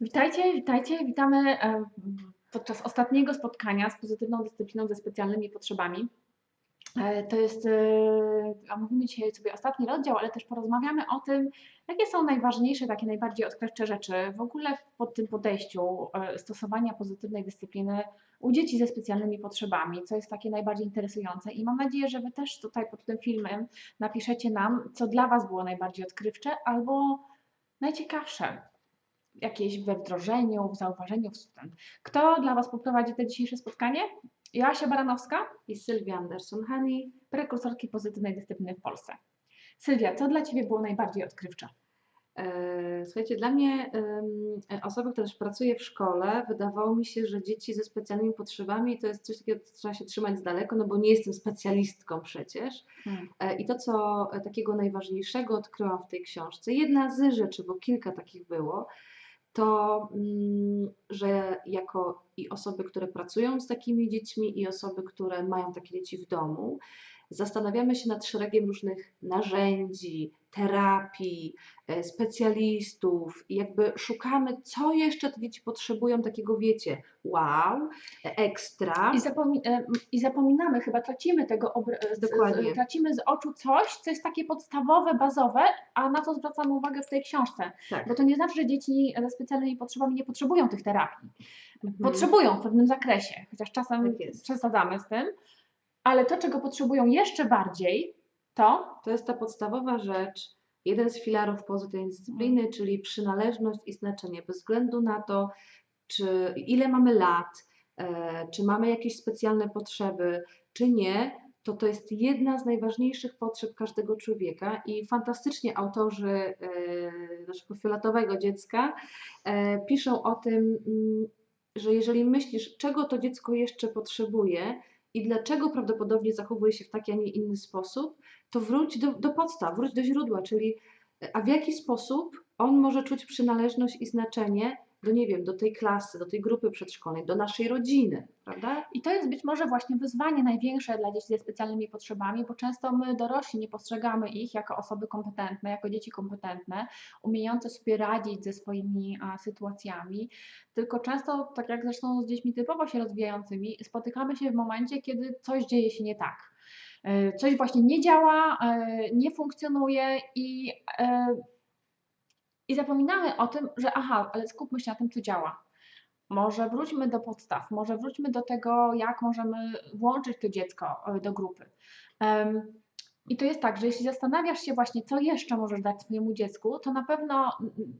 Witajcie, witajcie, witamy e, podczas ostatniego spotkania z pozytywną dyscypliną ze specjalnymi potrzebami. E, To jest, e, omówimy dzisiaj sobie ostatni rozdział, ale też porozmawiamy o tym, jakie są najważniejsze, takie najbardziej odkrywcze rzeczy w ogóle pod tym podejściu e, stosowania pozytywnej dyscypliny u dzieci ze specjalnymi potrzebami, co jest takie najbardziej interesujące. I mam nadzieję, że Wy też tutaj pod tym filmem napiszecie nam, co dla Was było najbardziej odkrywcze albo najciekawsze jakieś we wdrożeniu, w zauważeniu. w ten. Kto dla Was poprowadzi to dzisiejsze spotkanie? Joasia Baranowska, i Sylwia Anderson-Hani. prekursorki pozytywnej dyscypliny w Polsce. Sylwia, co dla Ciebie było najbardziej odkrywcze? E, Słuchajcie, dla mnie em, osoba, która też pracuje w szkole, wydawało mi się, że dzieci ze specjalnymi potrzebami to jest coś takiego, co trzeba się trzymać z daleko, no bo nie jestem specjalistką przecież. Hmm. E, I to, co takiego najważniejszego odkryłam w tej książce, jedna z rzeczy, bo kilka takich było, to, mm, że jako i osoby, które pracują z takimi dziećmi, i osoby, które mają takie dzieci w domu, zastanawiamy się nad szeregiem różnych narzędzi, terapii, e, specjalistów i jakby szukamy, co jeszcze te dzieci potrzebują takiego, wiecie, wow, e, ekstra. I, zapomi- e, I zapominamy, chyba tracimy tego, Dokładnie. z, tracimy z oczu coś, co jest takie podstawowe, bazowe, a na to zwracamy uwagę w tej książce. Tak. Bo to nie znaczy, że dzieci ze specjalnymi potrzebami nie potrzebują tych terapii. Mhm. Potrzebują w pewnym zakresie, chociaż czasem Tak jest. przesadzamy z tym, ale to, czego potrzebują jeszcze bardziej, to To jest ta podstawowa rzecz, jeden z filarów pozytywnej dyscypliny, czyli przynależność i znaczenie, bez względu na to, czy ile mamy lat, e, czy mamy jakieś specjalne potrzeby, czy nie, to to jest jedna z najważniejszych potrzeb każdego człowieka i fantastycznie autorzy e, naszego fioletowego dziecka e, piszą o tym, mm, że jeżeli myślisz, czego to dziecko jeszcze potrzebuje i dlaczego prawdopodobnie zachowuje się w taki, a nie inny sposób, to wróć do, do podstaw, wróć do źródła, czyli a w jaki sposób on może czuć przynależność i znaczenie do, nie wiem, do tej klasy, do tej grupy przedszkolnej, do naszej rodziny, prawda? I to jest być może właśnie wyzwanie największe dla dzieci ze specjalnymi potrzebami, bo często my dorośli nie postrzegamy ich jako osoby kompetentne, jako dzieci kompetentne, umiejące sobie radzić ze swoimi a, sytuacjami, tylko często, tak jak zresztą z dziećmi typowo się rozwijającymi, spotykamy się w momencie, kiedy coś dzieje się nie tak. E, Coś właśnie nie działa, e, nie funkcjonuje i, e, i zapominamy o tym, że aha, ale skupmy się na tym, co działa. Może wróćmy do podstaw, może wróćmy do tego, jak możemy włączyć to dziecko e, do grupy. I to jest tak, że jeśli zastanawiasz się właśnie, co jeszcze możesz dać swojemu dziecku, to na pewno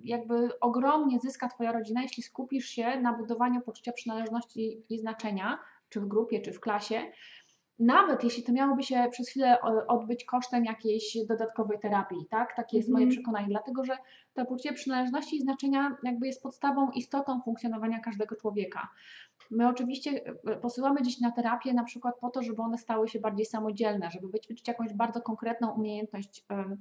jakby ogromnie zyska Twoja rodzina, jeśli skupisz się na budowaniu poczucia przynależności i znaczenia, czy w grupie, czy w klasie. Nawet jeśli to miałoby się przez chwilę e, odbyć kosztem jakiejś dodatkowej terapii, tak? Takie jest moje Mhm. przekonanie, dlatego że to poczucie przynależności i znaczenia jakby jest podstawą, istotą funkcjonowania każdego człowieka. My oczywiście e, posyłamy dzieci na terapię na przykład po to, żeby one stały się bardziej samodzielne, żeby wyćwiczyć jakąś bardzo konkretną umiejętność, e,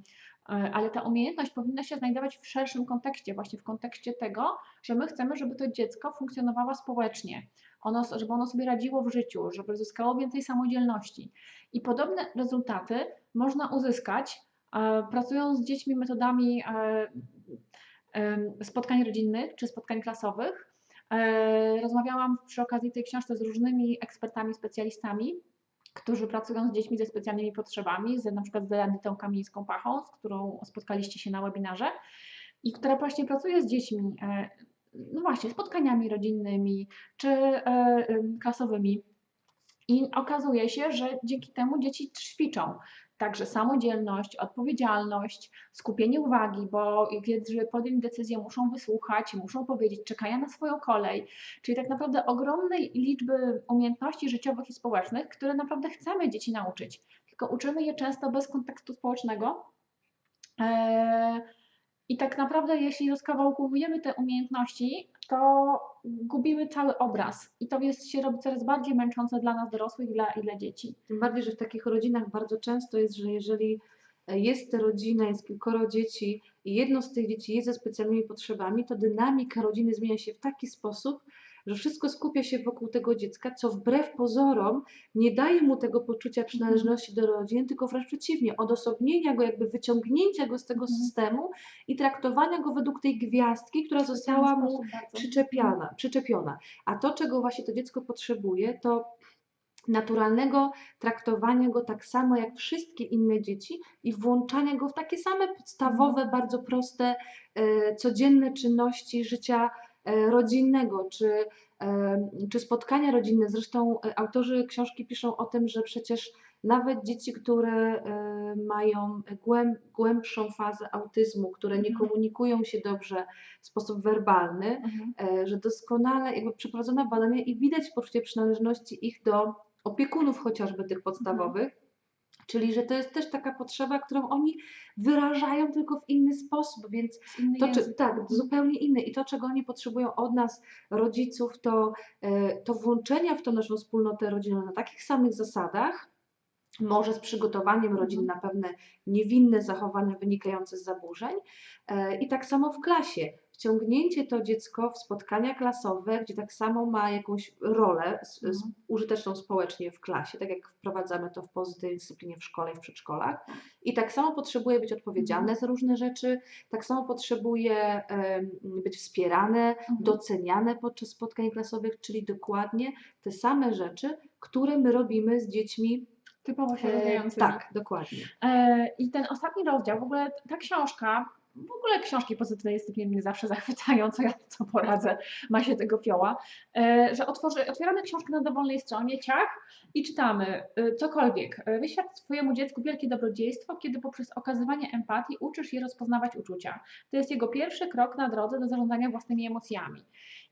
ale ta umiejętność powinna się znajdować w szerszym kontekście, właśnie w kontekście tego, że my chcemy, żeby to dziecko funkcjonowało społecznie, ono, żeby ono sobie radziło w życiu, żeby zyskało więcej samodzielności. I podobne rezultaty można uzyskać e, pracując z dziećmi metodami e, em, spotkań rodzinnych czy spotkań klasowych. E, Rozmawiałam przy okazji tej książki z różnymi ekspertami, specjalistami, którzy pracują z dziećmi ze specjalnymi potrzebami, z, na przykład z Anitą Kamińską-Pachą, z którą spotkaliście się na webinarze i która właśnie pracuje z dziećmi, e, no właśnie, spotkaniami rodzinnymi czy e, klasowymi. I okazuje się, że dzięki temu dzieci ćwiczą także samodzielność, odpowiedzialność, skupienie uwagi, bo kiedy podjąć decyzję, muszą wysłuchać, muszą powiedzieć, czekają na swoją kolej. Czyli tak naprawdę ogromnej liczby umiejętności życiowych i społecznych, które naprawdę chcemy dzieci nauczyć, tylko uczymy je często bez kontekstu społecznego. Eee, I tak naprawdę, jeśli rozkawałkowujemy te umiejętności, to gubimy cały obraz. I to jest, się robi coraz bardziej męczące dla nas dorosłych i dla, i dla dzieci. Tym bardziej, że w takich rodzinach bardzo często jest, że jeżeli e, jest rodzina, jest kilkoro dzieci i jedno z tych dzieci jest ze specjalnymi potrzebami, to dynamika rodziny zmienia się w taki sposób, że wszystko skupia się wokół tego dziecka, co wbrew pozorom nie daje mu tego poczucia przynależności do rodziny, tylko wręcz przeciwnie, odosobnienia go, jakby wyciągnięcia go z tego Mhm. systemu i traktowania go według tej gwiazdki, która została mu przyczepiana, przyczepiona. A to, czego właśnie to dziecko potrzebuje, to naturalnego traktowania go tak samo jak wszystkie inne dzieci i włączania go w takie same podstawowe, bardzo proste, e, codzienne czynności życia rodzinnego, czy, e, czy spotkania rodzinne. Zresztą e, autorzy książki piszą o tym, że przecież nawet dzieci, które e, mają głęb, głębszą fazę autyzmu, które nie Mhm. komunikują się dobrze w sposób werbalny, Mhm. e, że doskonale jakby przeprowadzono badania i widać poczucie przynależności ich do opiekunów chociażby tych podstawowych, czyli że to jest też taka potrzeba, którą oni wyrażają tylko w inny sposób, więc inny to, czy, tak, zupełnie inny i to, czego oni potrzebują od nas, rodziców, to, e, to włączenia w tą naszą wspólnotę rodzinną na takich samych zasadach, może z przygotowaniem rodzin Mhm. na pewne niewinne zachowania wynikające z zaburzeń. E, I tak samo w klasie. Wciągnięcie to dziecko w spotkania klasowe, gdzie tak samo ma jakąś rolę s- s- Mhm. użyteczną społecznie w klasie, tak jak wprowadzamy to w pozytywnej dyscyplinie w szkole i w przedszkolach. I tak samo potrzebuje być odpowiedzialne Mhm. za różne rzeczy, tak samo potrzebuje być wspierane, Mhm. doceniane podczas spotkań klasowych, czyli dokładnie te same rzeczy, które my robimy z dziećmi Typowo się E, tak, dokładnie. E, I ten ostatni rozdział, w ogóle ta książka, w ogóle książki pozytywnej dyscypliny mnie zawsze zachwycają, co ja co poradzę, ma się tego fioła, e, że otworzy, otwieramy książkę na dowolnej stronie, ciach i czytamy e, cokolwiek. E, Wyświadcz swojemu dziecku wielkie dobrodziejstwo, kiedy poprzez okazywanie empatii uczysz je rozpoznawać uczucia. To jest jego pierwszy krok na drodze do zarządzania własnymi emocjami.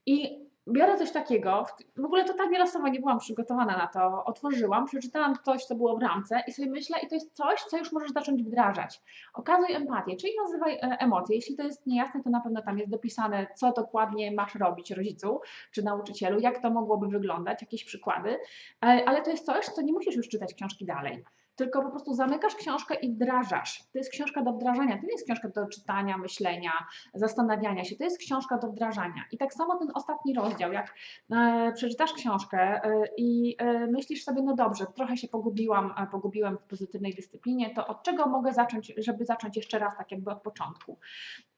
I biorę coś takiego, w- ogóle totalnie losowo nie byłam przygotowana na to, otworzyłam, przeczytałam coś, co było w ramce i sobie myślę, i to jest coś, co już możesz zacząć wdrażać. Okazuj empatię, czyli nazywaj e, emocje. Jeśli to jest niejasne, to na pewno tam jest dopisane, co dokładnie masz robić rodzicu czy nauczycielu, jak to mogłoby wyglądać, jakieś przykłady, E, ale to jest coś, co nie musisz już czytać książki dalej. Tylko po prostu zamykasz książkę i wdrażasz. To jest książka do wdrażania, to nie jest książka do czytania, myślenia, zastanawiania się. To jest książka do wdrażania. I tak samo ten ostatni rozdział, jak e, przeczytasz książkę e, i e, myślisz sobie, no dobrze, trochę się pogubiłam, pogubiłem w pozytywnej dyscyplinie, to od czego mogę zacząć, żeby zacząć jeszcze raz tak jakby od początku.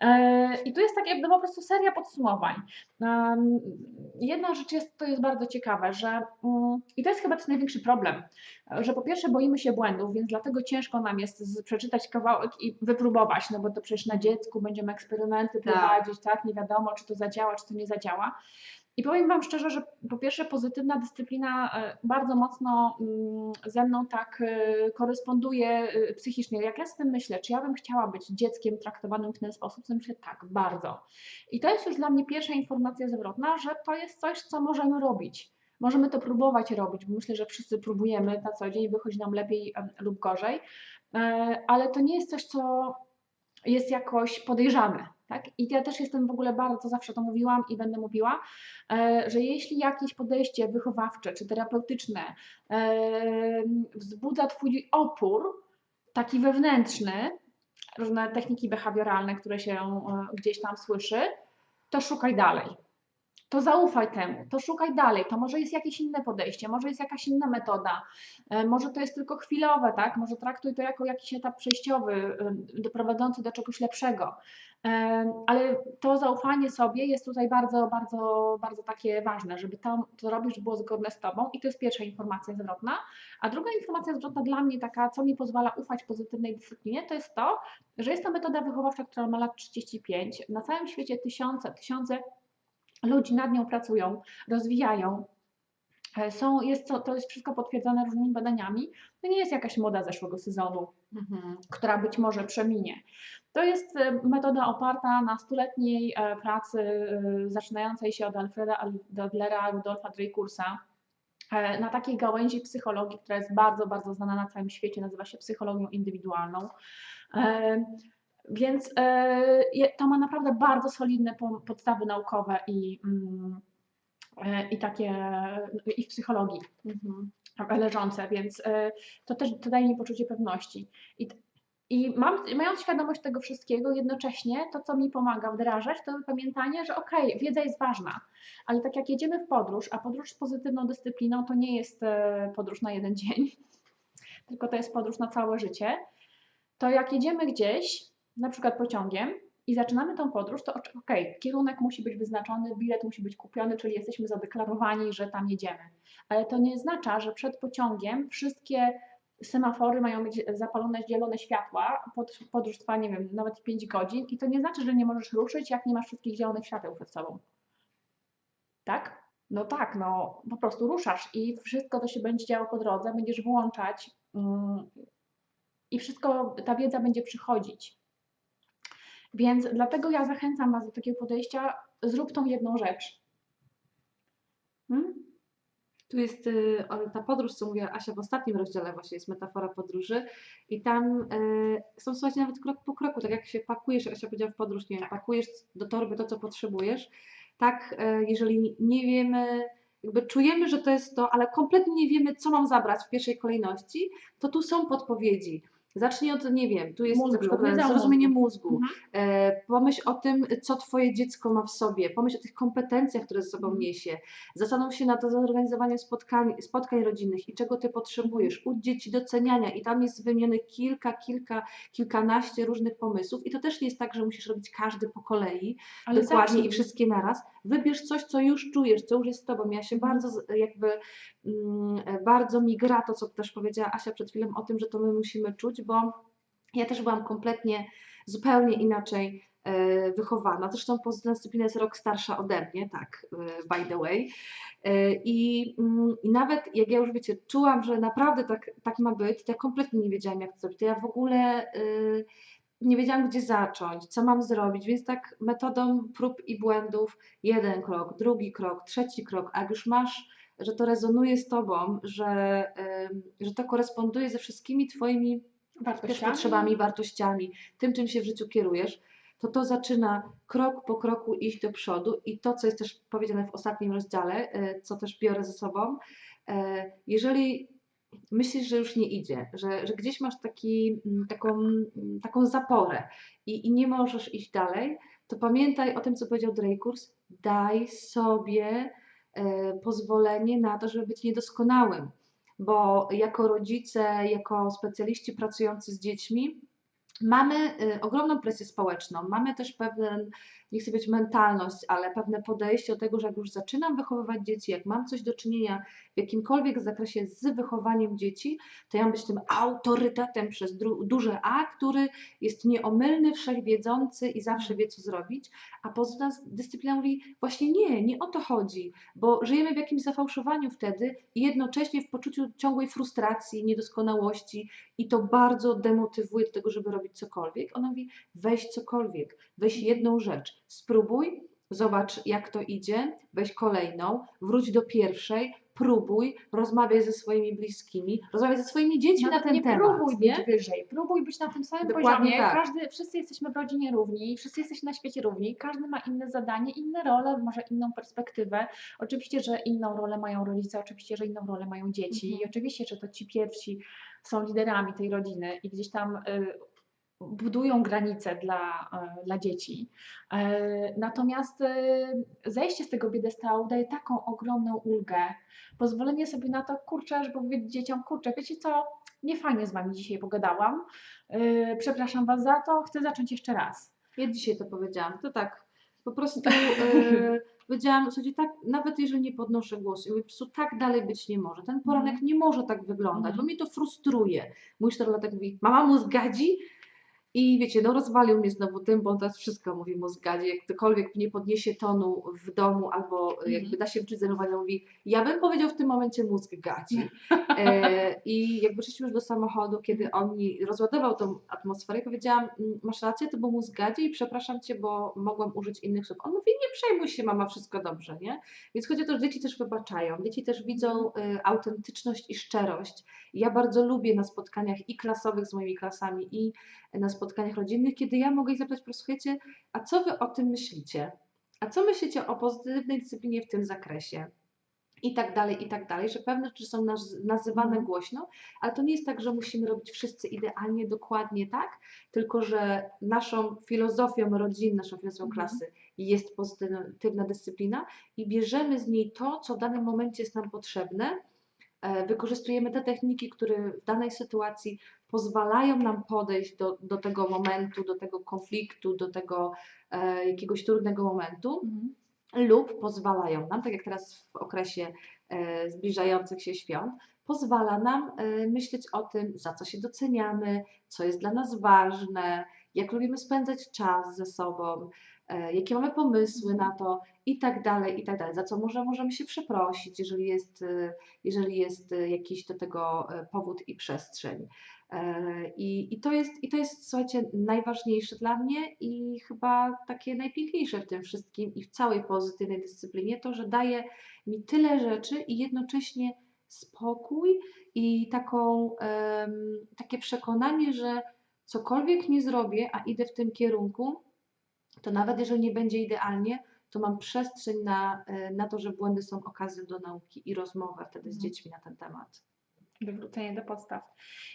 E, I tu jest tak jakby po prostu seria podsumowań. Jedna rzecz jest, to jest bardzo ciekawe, że mm, i to jest chyba też największy problem, że po pierwsze boimy się błędów, więc dlatego ciężko nam jest przeczytać kawałek i wypróbować, no bo to przecież na dziecku będziemy eksperymenty Tak. prowadzić, tak, nie wiadomo czy to zadziała, czy to nie zadziała. I powiem Wam szczerze, że po pierwsze pozytywna dyscyplina e, bardzo mocno mm, ze mną tak e, koresponduje e, psychicznie. Jak ja z tym myślę, czy ja bym chciała być dzieckiem traktowanym w ten sposób, to myślę tak, bardzo. I to jest już dla mnie pierwsza informacja zwrotna, że to jest coś, co możemy robić. Możemy to próbować robić, bo myślę, że wszyscy próbujemy na co dzień, wychodzi nam lepiej lub gorzej, E, ale to nie jest coś, co jest jakoś podejrzane. Tak? I ja też jestem w ogóle bardzo, zawsze to mówiłam i będę mówiła, e, że jeśli jakieś podejście wychowawcze czy terapeutyczne e, wzbudza Twój opór, taki wewnętrzny, różne techniki behawioralne, które się gdzieś tam słyszy, to szukaj dalej. To zaufaj temu, to szukaj dalej. To może jest jakieś inne podejście, może jest jakaś inna metoda, e, może to jest tylko chwilowe, tak? Może traktuj to jako jakiś etap przejściowy, e, doprowadzący do czegoś lepszego. E, Ale to zaufanie sobie jest tutaj bardzo, bardzo, bardzo takie ważne, żeby to, co robisz, było zgodne z tobą. I to jest pierwsza informacja zwrotna. A druga informacja zwrotna dla mnie, taka, co mi pozwala ufać pozytywnej dyscyplinie, to jest to, że jest to metoda wychowawcza, która ma lat 35. Na całym świecie tysiące, tysiące ludzi nad nią pracują, rozwijają. E, Są, jest to, to jest wszystko potwierdzone różnymi badaniami. To nie jest jakaś moda zeszłego sezonu, Mhm. która być może przeminie. To jest e, metoda oparta na stuletniej e, pracy zaczynającej się od Alfreda Adlera, Rudolfa Dreykursa, e, na takiej gałęzi psychologii, która jest bardzo, bardzo znana na całym świecie, nazywa się psychologią indywidualną. E, Więc e, to ma naprawdę bardzo solidne po- podstawy naukowe i, mm, e, i takie i w psychologii Mhm. leżące, więc e, to też to daje mi poczucie pewności. I, I mam, mając świadomość tego wszystkiego, jednocześnie to, co mi pomaga wdrażać, to pamiętanie, że okej, wiedza jest ważna, ale tak jak jedziemy w podróż, a podróż z pozytywną dyscypliną to nie jest e, podróż na jeden dzień, tylko to jest podróż na całe życie, to jak jedziemy gdzieś, na przykład pociągiem, i zaczynamy tą podróż, to ok, kierunek musi być wyznaczony, bilet musi być kupiony, czyli jesteśmy zadeklarowani, że tam jedziemy. Ale to nie oznacza, że przed pociągiem wszystkie semafory mają mieć zapalone zielone światła, pod, podróż trwa, nie wiem, nawet 5 godzin i to nie znaczy, że nie możesz ruszyć, jak nie masz wszystkich zielonych świateł przed sobą. Tak? No tak, no po prostu ruszasz i wszystko, co się będzie działo po drodze, będziesz włączać mm, i wszystko, ta wiedza będzie przychodzić. Więc dlatego ja zachęcam Was do takiego podejścia, zrób tą jedną rzecz. Hmm? Tu jest y, ta podróż, co mówiła Asia w ostatnim rozdziale, właśnie jest metafora podróży i tam y, są słuchajcie nawet krok po kroku, tak jak się pakujesz, Asia powiedziała w podróż, nie wiem, pakujesz do torby to, co potrzebujesz, tak y, jeżeli nie wiemy, jakby czujemy, że to jest to, ale kompletnie nie wiemy, co mam zabrać w pierwszej kolejności, to tu są podpowiedzi. Zacznij od, nie wiem, tu jest Mózgu, na przykład o zrozumienie mózgu. mózgu. Mhm. E, pomyśl o tym, co Twoje dziecko ma w sobie, pomyśl o tych kompetencjach, które ze sobą Mhm. niesie. Zastanów się nad zorganizowaniem spotkań, spotkań rodzinnych i czego Ty potrzebujesz. Ucz dzieci doceniania i tam jest wymienionych kilka, kilka, kilkanaście różnych pomysłów i to też nie jest tak, że musisz robić każdy po kolei, Ale dokładnie zacznij. i wszystkie naraz. Wybierz coś, co już czujesz, co już jest z Tobą. Ja się Mhm. bardzo jakby, mm, bardzo mi gra to, co też powiedziała Asia przed chwilą o tym, że to my musimy czuć, bo ja też byłam kompletnie, zupełnie inaczej e, wychowana. Zresztą pozytywna dyscyplina jest rok starsza ode mnie, tak, e, by the way. E, I, mm, I nawet jak ja już wiecie, czułam, że naprawdę tak, tak ma być, to ja kompletnie nie wiedziałam, jak to zrobić. To ja w ogóle nie wiedziałam, gdzie zacząć, co mam zrobić, więc tak metodą prób i błędów, jeden krok, drugi krok, trzeci krok, a jak już masz, że to rezonuje z tobą, że, że to koresponduje ze wszystkimi twoimi Wartościami. potrzebami, wartościami, tym, czym się w życiu kierujesz, to to zaczyna krok po kroku iść do przodu i to, co jest też powiedziane w ostatnim rozdziale, e, co też biorę ze sobą, e, jeżeli myślisz, że już nie idzie, że, że gdzieś masz taki, mm, taką, mm, taką zaporę i, i nie możesz iść dalej, to pamiętaj o tym, co powiedział Dreykus, daj sobie e, pozwolenie na to, żeby być niedoskonałym bo jako rodzice, jako specjaliści pracujący z dziećmi, mamy y, ogromną presję społeczną, mamy też pewien, nie chcę być mentalność, ale pewne podejście do tego, że jak już zaczynam wychowywać dzieci, jak mam coś do czynienia w jakimkolwiek zakresie z wychowaniem dzieci, to ja mam być tym autorytetem przez duże A, który jest nieomylny, wszechwiedzący i zawsze wie, co zrobić, a poza dyscyplina mówi właśnie nie, nie o to chodzi, bo żyjemy w jakimś zafałszowaniu wtedy i jednocześnie w poczuciu ciągłej frustracji, niedoskonałości i to bardzo demotywuje do tego, żeby robić cokolwiek. Ona mówi weź cokolwiek, weź jedną rzecz, spróbuj, zobacz jak to idzie, weź kolejną, wróć do pierwszej, próbuj, rozmawiaj ze swoimi bliskimi, rozmawiaj ze swoimi dziećmi Nawet na ten nie temat. próbuj nie? być wyżej, próbuj być na tym samym Dokładnie poziomie. tak. Każdy, wszyscy jesteśmy w rodzinie równi, wszyscy jesteśmy na świecie równi, każdy ma inne zadanie, inne role, może inną perspektywę. Oczywiście, że inną rolę mają rodzice, oczywiście, że inną rolę mają dzieci Mhm. i oczywiście, że to ci pierwsi są liderami tej rodziny i gdzieś tam y, budują granice dla, y, dla dzieci. E, Natomiast y, zejście z tego biedestału daje taką ogromną ulgę, pozwolenie sobie na to, kurczę, żeby powiedzieć dzieciom, kurczę, wiecie co, nie fajnie z wami dzisiaj pogadałam, yy, przepraszam was za to, chcę zacząć jeszcze raz. Ja dzisiaj to powiedziałam, to tak, po prostu e, powiedziałam, słuchajcie, tak, nawet jeżeli nie podnoszę głosu, mówię, po prostu tak dalej być nie może, ten poranek Mhm. nie może tak wyglądać, Mhm. bo mnie to frustruje. Mój czterolatek mówi, mama mu zgadzi? I wiecie, no rozwalił mnie znowu tym, bo on teraz wszystko mówi mu zgadzi, jak ktokolwiek nie podniesie tonu w domu albo Mhm. jakby da się wczyć zenowania, mówi, ja bym powiedział w tym momencie mózg gadzi. E, I jakby szliśmy już do samochodu, kiedy on mi rozładował tą atmosferę, i powiedziałam, "Mm, masz rację, to był mózg gadzi i przepraszam cię, bo mogłam użyć innych słów. On mówi, nie przejmuj się mama, wszystko dobrze, nie? Więc chodzi o to, że dzieci też wybaczają, dzieci też widzą e, autentyczność i szczerość. Ja bardzo lubię na spotkaniach i klasowych z moimi klasami i na spotkaniach rodzinnych, kiedy ja mogę ich zapytać, posłuchajcie, a co wy o tym myślicie? A co myślicie o pozytywnej dyscyplinie w tym zakresie? i tak dalej, i tak dalej, że pewne rzeczy są naz nazywane Mhm. głośno, ale to nie jest tak, że musimy robić wszyscy idealnie, dokładnie tak, tylko że naszą filozofią rodzin, naszą filozofią Mhm. klasy jest pozytywna dyscyplina i bierzemy z niej to, co w danym momencie jest nam potrzebne. E, Wykorzystujemy te techniki, które w danej sytuacji pozwalają nam podejść do, do tego momentu, do tego konfliktu, do tego e, jakiegoś trudnego momentu Mhm. lub pozwalają nam, tak jak teraz w okresie e, zbliżających się świąt, pozwala nam e, myśleć o tym, za co się doceniamy, co jest dla nas ważne, jak lubimy spędzać czas ze sobą, jakie mamy pomysły na to i tak dalej, i tak dalej, za co może możemy się przeprosić, jeżeli jest, e, jeżeli jest e, jakiś do tego e, powód i przestrzeń. E, I, i, to jest, I to jest, słuchajcie, najważniejsze dla mnie i chyba takie najpiękniejsze w tym wszystkim i w całej pozytywnej dyscyplinie, to, że daje mi tyle rzeczy i jednocześnie spokój i taką, em, takie przekonanie, że cokolwiek nie zrobię, a idę w tym kierunku, to nawet jeżeli nie będzie idealnie, to mam przestrzeń na, e, na to, że błędy są okazją do nauki i rozmowę wtedy z Mhm. dziećmi na ten temat. Wywrócenie do podstaw.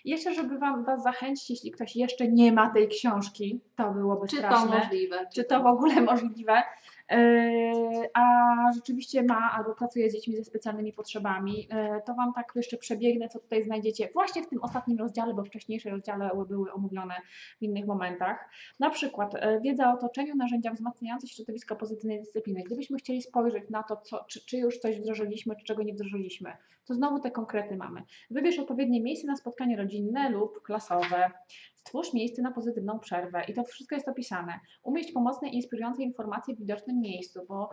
I jeszcze, żeby wam, Was zachęcić, jeśli ktoś jeszcze nie ma tej książki, to byłoby Czy to straszne. możliwe? czy to w ogóle możliwe, Yy, a rzeczywiście ma albo pracuje z dziećmi ze specjalnymi potrzebami, yy, to Wam tak jeszcze przebiegnę, co tutaj znajdziecie właśnie w tym ostatnim rozdziale, bo wcześniejsze rozdziale były omówione w innych momentach. Na przykład yy, wiedza o otoczeniu, narzędzia wzmacniające środowisko pozytywnej dyscypliny. Gdybyśmy chcieli spojrzeć na to, co, czy, czy już coś wdrożyliśmy, czy czego nie wdrożyliśmy, to znowu te konkrety mamy. Wybierz odpowiednie miejsce na spotkanie rodzinne lub klasowe. Stwórz miejsce na pozytywną przerwę i to wszystko jest opisane. Umieść pomocne i inspirujące informacje w widocznym miejscu, bo,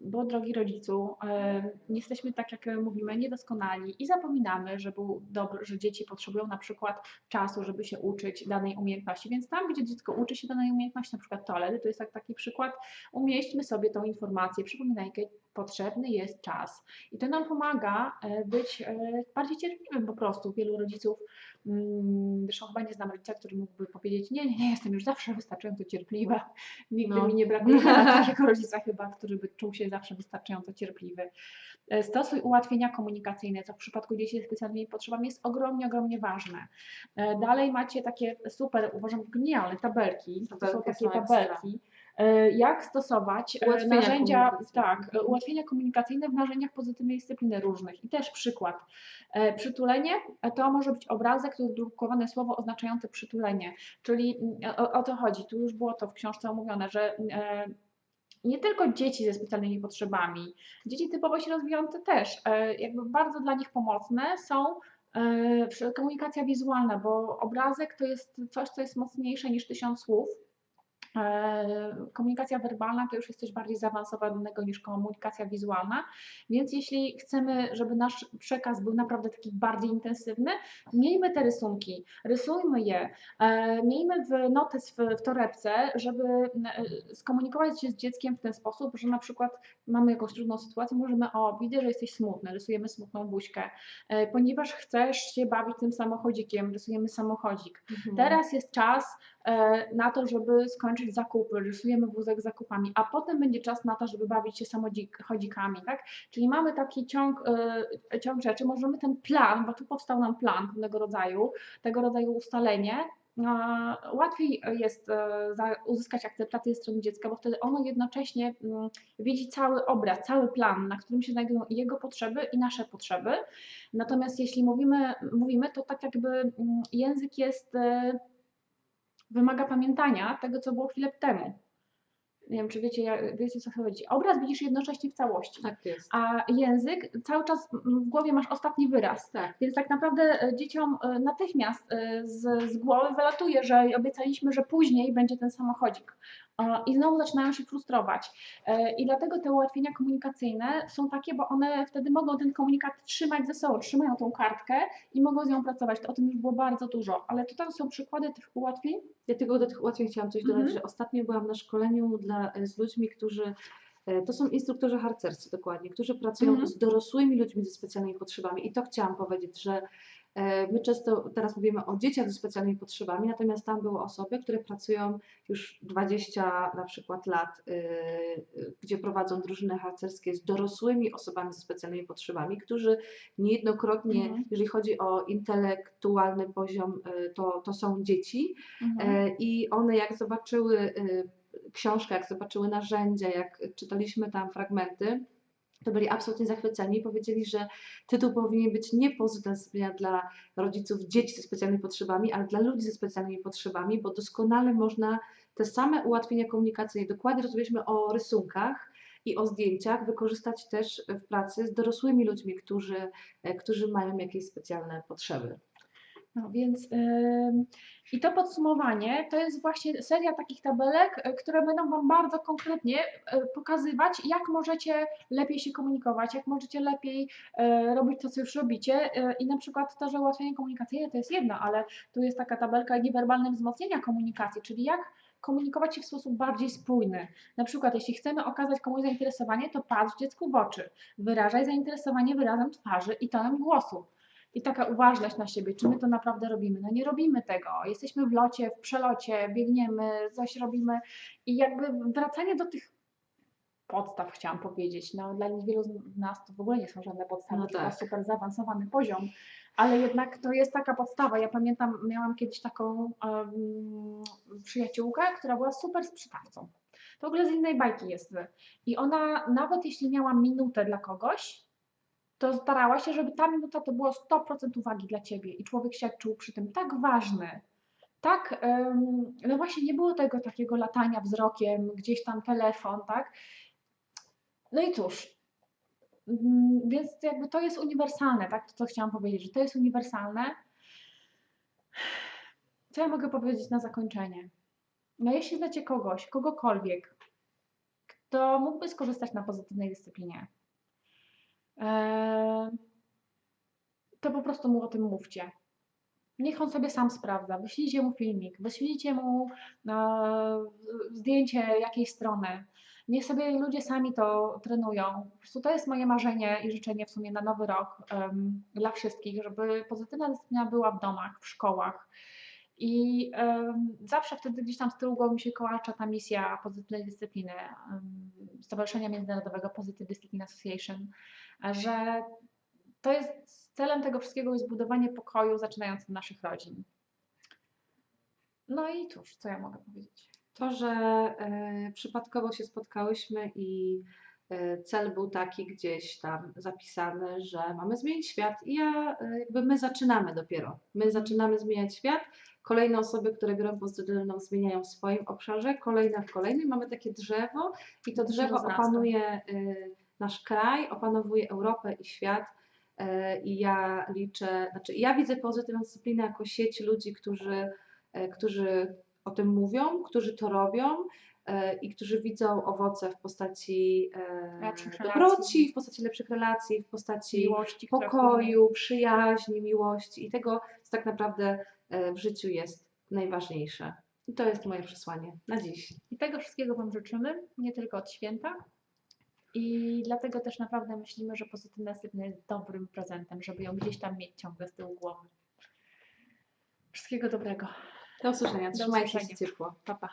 bo drogi rodzicu, nie jesteśmy tak jak mówimy, niedoskonali i zapominamy, że, był że dzieci potrzebują na przykład czasu, żeby się uczyć danej umiejętności. Więc tam, gdzie dziecko uczy się danej umiejętności, na przykład toalety, to jest tak, taki przykład, umieśćmy sobie tą informację, przypominajkę, potrzebny jest czas. I to nam pomaga e, być e, bardziej cierpliwym po prostu. Wielu rodziców, mm, zresztą chyba nie znam rodzica, który mógłby powiedzieć, nie, nie, nie, jestem już zawsze wystarczająco cierpliwa. Nigdy No. mi nie brakuje takiego rodzica chyba, który by czuł się zawsze wystarczająco cierpliwy. E, Stosuj ułatwienia komunikacyjne, co w przypadku dzieci ze specjalnymi potrzebami jest ogromnie, ogromnie ważne. Dalej macie takie super, uważam, genialne tabelki. To są Tabelki takie są ekstra. tabelki. E, Jak stosować e, Ułatwienia narzędzia, komunikacyjne. tak, Mhm. ułatwienia komunikacyjne w narzędziach pozytywnej dyscypliny różnych. I też przykład. E, Przytulenie e, to może być obrazek lub drukowane słowo oznaczające przytulenie. Czyli mm, o, o to chodzi. Tu już było to w książce omówione, że e, nie tylko dzieci ze specjalnymi potrzebami, dzieci typowo się rozwijające też, e, jakby bardzo dla nich pomocne są e, komunikacja wizualna, bo obrazek to jest coś, co jest mocniejsze niż tysiąc słów. E, Komunikacja werbalna to już jest coś bardziej zaawansowanego niż komunikacja wizualna, więc jeśli chcemy, żeby nasz przekaz był naprawdę taki bardziej intensywny, miejmy te rysunki, rysujmy je, e, miejmy w notes w, torebce, żeby e, skomunikować się z dzieckiem w ten sposób, że na przykład mamy jakąś trudną sytuację, możemy, o widzę, że jesteś smutny, rysujemy smutną buźkę, ponieważ chcesz się bawić tym samochodzikiem, rysujemy samochodzik. Mhm. Teraz jest czas na to, żeby skończyć zakupy, rysujemy wózek z zakupami, a potem będzie czas na to, żeby bawić się samochodzikami, tak? Czyli mamy taki ciąg, e, ciąg rzeczy, możemy ten plan, bo tu powstał nam plan pewnego rodzaju, tego rodzaju ustalenie, e, łatwiej jest e, uzyskać akceptację strony dziecka, bo wtedy ono jednocześnie mm, widzi cały obraz, cały plan, na którym się znajdują jego potrzeby, i nasze potrzeby. Natomiast jeśli mówimy, mówimy to tak jakby mm, język jest, e, wymaga pamiętania tego, co było chwilę temu. Nie wiem, czy wiecie, jak- wiecie co chodzi. Obraz widzisz jednocześnie w całości, Tak jest. a język cały czas w głowie masz ostatni wyraz. Tak. Więc tak naprawdę e, dzieciom e, natychmiast e, z, z głowy wylatuje, że obiecaliśmy, że później będzie ten samochodzik. E, I znowu zaczynają się frustrować. E, I dlatego te ułatwienia komunikacyjne są takie, bo one wtedy mogą ten komunikat trzymać ze sobą, trzymają tą kartkę i mogą z nią pracować. To o tym już było bardzo dużo, ale tutaj są przykłady tych ułatwień. Ja tylko do tych ułatwień chciałam coś dodać, Mhm. że ostatnio byłam na szkoleniu dla, z ludźmi, którzy e, to są instruktorzy harcerscy dokładnie, którzy pracują Mhm. z dorosłymi ludźmi ze specjalnymi potrzebami i to chciałam powiedzieć, że E, My często teraz mówimy o dzieciach ze specjalnymi potrzebami, natomiast tam były osoby, które pracują już 20 na przykład lat, y, gdzie prowadzą drużyny harcerskie z dorosłymi osobami ze specjalnymi potrzebami, którzy niejednokrotnie, Mhm. jeżeli chodzi o intelektualny poziom, y, to, to są dzieci Mhm. E, I one jak zobaczyły y, książkę, jak zobaczyły narzędzia, jak czytaliśmy tam fragmenty, to byli absolutnie zachwyceni i powiedzieli, że tytuł powinien być nie dyscyplina dla rodziców dzieci ze specjalnymi potrzebami, ale dla ludzi ze specjalnymi potrzebami, bo doskonale można te same ułatwienia komunikacyjne, dokładnie rozmawialiśmy o rysunkach i o zdjęciach, wykorzystać też w pracy z dorosłymi ludźmi, którzy, e, którzy mają jakieś specjalne potrzeby. No więc ym, i to podsumowanie to jest właśnie seria takich tabelek, y, które będą Wam bardzo konkretnie y, pokazywać, jak możecie lepiej się komunikować, jak możecie lepiej y, robić to, co już robicie. Y, I na przykład to, że ułatwienie komunikacyjne to jest jedno, ale tu jest taka tabelka niewerbalne wzmocnienia komunikacji, czyli jak komunikować się w sposób bardziej spójny. Na przykład, jeśli chcemy okazać komuś zainteresowanie, to patrz dziecku w oczy, wyrażaj zainteresowanie wyrazem twarzy i tonem głosu. I taka uważność na siebie, czy my to naprawdę robimy? No nie robimy tego. Jesteśmy w locie, w przelocie, biegniemy, coś robimy i jakby wracanie do tych podstaw chciałam powiedzieć. No dla wielu z nas to w ogóle nie są żadne podstawy, No tylko tak. super zaawansowany poziom, ale jednak to jest taka podstawa. Ja pamiętam, miałam kiedyś taką em, przyjaciółkę, która była super sprzedawcą. To w ogóle z innej bajki jest. I ona nawet jeśli miała minutę dla kogoś, to starała się, żeby ta minuta to było 100% uwagi dla ciebie i człowiek się czuł przy tym tak ważny. Tak, no właśnie nie było tego takiego latania wzrokiem, gdzieś tam telefon, tak? No i cóż, mm, więc jakby to jest uniwersalne, tak? To co chciałam powiedzieć, że to jest uniwersalne. Co ja mogę powiedzieć na zakończenie? No jeśli znacie kogoś, kogokolwiek, kto mógłby skorzystać na pozytywnej dyscyplinie, to po prostu mu o tym mówcie. Niech on sobie sam sprawdza. Wyślijcie mu filmik, wyślijcie mu e, zdjęcie jakiejś strony. Niech sobie ludzie sami to trenują. Po prostu to jest moje marzenie i życzenie w sumie na nowy rok em, dla wszystkich, żeby pozytywna dyscyplina była w domach, w szkołach. I zawsze wtedy gdzieś tam z tyłu głowy mi się kołacza ta misja pozytywnej dyscypliny Stowarzyszenia Międzynarodowego Positive Discipline Association, że to jest celem tego wszystkiego jest budowanie pokoju zaczynając od naszych rodzin. No i cóż, co ja mogę powiedzieć? To, że e, przypadkowo się spotkałyśmy i cel był taki gdzieś tam zapisany, że mamy zmienić świat i ja, e, jakby my zaczynamy dopiero. My zaczynamy zmieniać świat. Kolejne osoby, które biorą pozytywną, zmieniają w swoim obszarze, kolejne w kolejnym. Mamy takie drzewo i to drzewo opanuje e, nasz kraj, opanowuje Europę i świat. E, I ja liczę, znaczy ja widzę pozytywną dyscyplinę jako sieć ludzi, którzy, e, którzy o tym mówią, którzy to robią e, i którzy widzą owoce w postaci e, dobroci, w postaci lepszych relacji, w postaci Miłości, pokoju, przyjaźni, miłości i tego, co tak naprawdę e, w życiu jest najważniejsze. I to jest moje przesłanie na dziś. I tego wszystkiego Wam życzymy, nie tylko od święta. I dlatego też naprawdę myślimy, że pozytywna dyscyplina jest dobrym prezentem, żeby ją gdzieś tam mieć ciągle z tyłu głowy. Wszystkiego dobrego. Do usłyszenia. Do Trzymajcie się ciepło. Pa, pa.